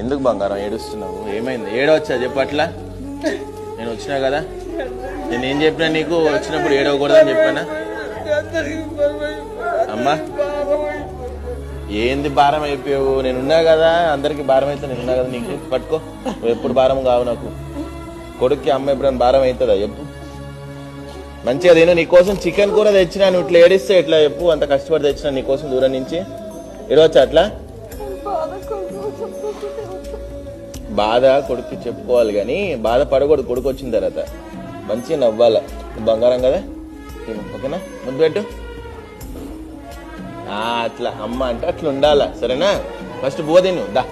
ఎందుకు బంగారం ఏడుస్తున్నావు? ఏమైంది? ఏడవచ్చా చెప్పట్లా నేను వచ్చినా కదా? నేను ఏం చెప్పినా నీకు? వచ్చినప్పుడు ఏడవకూడదని చెప్పానా? అమ్మా ఏంది భారం అయిపోయావు? నేను ఉన్నా కదా? అందరికి భారం అయితే నేను ఉన్నా కదా నీకు? పట్టుకో. ఎప్పుడు భారం కావు నాకు. కొడుక్కి అమ్మ ఎప్పుడైనా భారం అవుతుందా చెప్పు. మంచిగా నేను నీకోసం చికెన్ కూర తెచ్చినా నువ్వు ఇట్లా ఏడిస్తే ఎట్లా చెప్పు? అంత కష్టపడి తెచ్చినా నీకోసం దూరం నుంచి. ఏడవచ్చా అట్లా? బాధ కొడుకు చెప్పుకోవాలి కానీ బాధ పడకూడదు కొడుకు వచ్చిన తర్వాత. మంచిగా నవ్వాల? బంగారం కదా? ఓకేనా? ముద్దు పెట్టు. అట్లా. అమ్మ అంటే అట్లా ఉండాలా? సరేనా? ఫస్ట్ బో దా.